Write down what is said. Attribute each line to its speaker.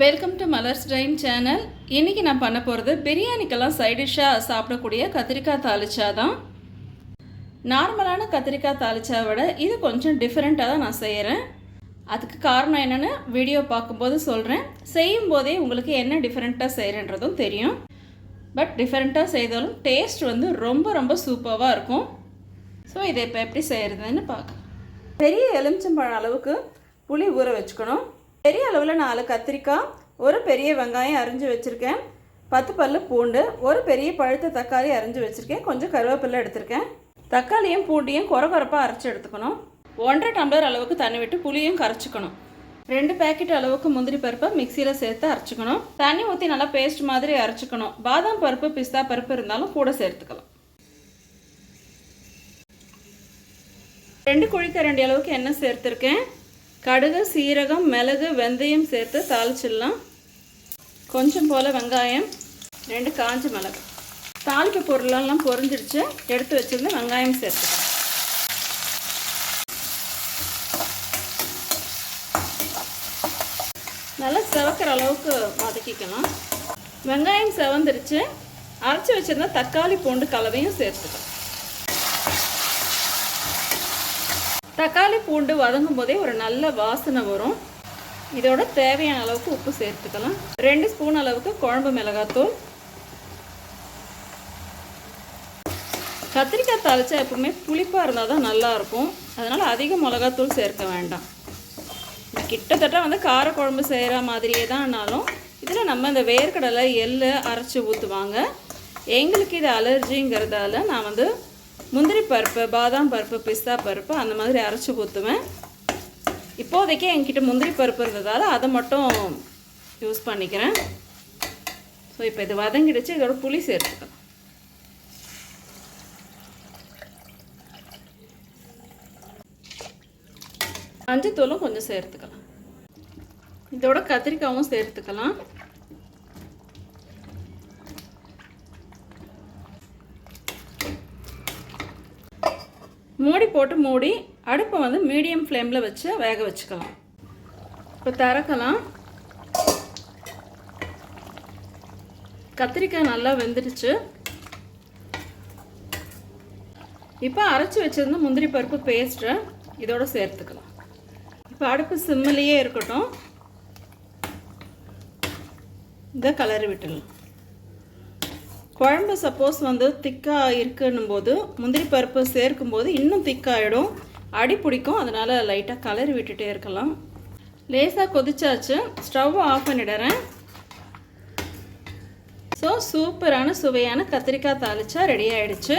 Speaker 1: Welcome to Malar's train channel இன்றைக்கி நான் பண்ண போகிறது பிரியாணிக்கெல்லாம் சைடிஷ்ஷாக சாப்பிடக்கூடிய கத்திரிக்காய் தாளிச்சா தான். நார்மலான கத்திரிக்காய் தாளிச்சா விட இது கொஞ்சம் டிஃப்ரெண்ட்டாக தான் நான் செய்கிறேன் அதுக்கு காரணம் என்னென்னு வீடியோ பார்க்கும்போது சொல்கிறேன் செய்யும் போதே உங்களுக்கு என்ன டிஃப்ரெண்ட்டாக செய்கிறேன்றதும் தெரியும். பட் டிஃப்ரெண்ட்டாக செய்தாலும் டேஸ்ட் வந்து ரொம்ப ரொம்ப சூப்பராக இருக்கும். ஸோ இதை இப்போ எப்படி செய்கிறதுன்னு பார்க்க பெரிய எலுமிச்சம்பழம் அளவுக்கு புளி ஊற வச்சுக்கணும். பெரிய அளவில் நாலு கத்திரிக்காய் ஒரு பெரிய வெங்காயம் அரிஞ்சு வச்சுருக்கேன். பத்து பல்லு பூண்டு ஒரு பெரிய பழுத்த தக்காளி அரிஞ்சு வச்சுருக்கேன். கொஞ்சம் கருவேப்பிலை எடுத்திருக்கேன். தக்காளியும் பூண்டியும் குறை குறைப்பாக அரைச்சி எடுத்துக்கணும். ஒன்றரை டம்ளர் அளவுக்கு தண்ணி விட்டு புளியும் கரைச்சிக்கணும். ரெண்டு பேக்கெட் அளவுக்கு முந்திரி பருப்பை மிக்சியில் சேர்த்து அரைச்சிக்கணும். தண்ணி ஊற்றி நல்லா பேஸ்ட் மாதிரி அரைச்சிக்கணும். பாதாம் பருப்பு பிஸ்தா பருப்பு இருந்தாலும் கூட சேர்த்துக்கலாம். ரெண்டு குழிக்கரண்டி அளவுக்கு எண்ணெய் சேர்த்துருக்கேன். கடுகு சீரகம் மிளகு வெந்தயம் சேர்த்து தாளிச்சிடலாம். கொஞ்சம் போல் வெங்காயம் ரெண்டு காஞ்ச மிளகு. தாளிப்பு பொருளெல்லாம் பொரிஞ்சிடுச்சு. எடுத்து வச்சுருந்து வெங்காயம் சேர்த்துக்கலாம். நல்லா செவக்கிற அளவுக்கு வதக்கிக்கலாம். வெங்காயம் செவந்துருச்சு. அரைச்சி வச்சிருந்தா தக்காளி பூண்டு கலவையும் சேர்த்துக்கலாம். தக்காளி பூண்டு வதங்கும் போதே ஒரு நல்ல வாசனை வரும். இதோட தேவையான அளவுக்கு உப்பு சேர்த்துக்கலாம். ரெண்டு ஸ்பூன் அளவுக்கு குழம்பு மிளகாத்தூள். கத்திரிக்காய் தாளிச்சா எப்பவுமே புளிப்பாக இருந்தால் தான் நல்லாயிருக்கும் அதனால் அதிக மிளகாத்தூள் சேர்க்க வேண்டாம். கிட்டத்தட்ட வந்து காரக்குழம்பு செய்கிற மாதிரியே தான்னாலும் இதில் நம்ம இந்த வேர்க்கடலை எள்ளு அரைச்சி ஊற்றுவாங்க எங்களுக்கு இது அலர்ஜிங்கிறதால நான் வந்து முந்திரி பருப்பு பாதாம் பருப்பு பிஸ்தா பருப்பு அந்த மாதிரி அரைச்சி ஊற்றுவேன் இப்போதைக்கு என்கிட்ட முந்திரி பருப்பு இருந்ததால் அதை மட்டும் யூஸ் பண்ணிக்கிறேன். ஸோ இப்போ இது வதங்கிடுச்சு. இதோட புளி சேர்த்துக்கலாம். மஞ்சத்தூளும் கொஞ்சம் சேர்த்துக்கலாம். இதோட கத்திரிக்காயும் சேர்த்துக்கலாம். மூடி போட்டு மூடி அடுப்பை வந்து மீடியம் ஃப்ளேமில் வச்சு வேக வச்சுக்கலாம். இப்போ திறக்கலாம். கத்திரிக்காய் நல்லா வெந்துடுச்சு. இப்போ அரைச்சி வச்சுருந்த முந்திரி பருப்பு பேஸ்ட்டை இதோட சேர்த்துக்கலாம். இப்போ அடுப்பு சிம்மிலேயே இருக்கட்டும். இதை கலரி விட்டுடலாம். குழம்பு சப்போஸ் வந்து திக்காக இருக்குன்னும் போது முந்திரி பருப்பு சேர்க்கும் போது இன்னும் திக்காகிடும் அடி பிடிக்கும் அதனால் லைட்டாக கலரி விட்டுட்டே இருக்கலாம். லேசாக கொதிச்சாச்சு. ஸ்டவ் ஆஃப் பண்ணிடுறேன். ஸோ சூப்பரான சுவையான கத்திரிக்காய் தாளிச்சா ரெடி ஆகிடுச்சு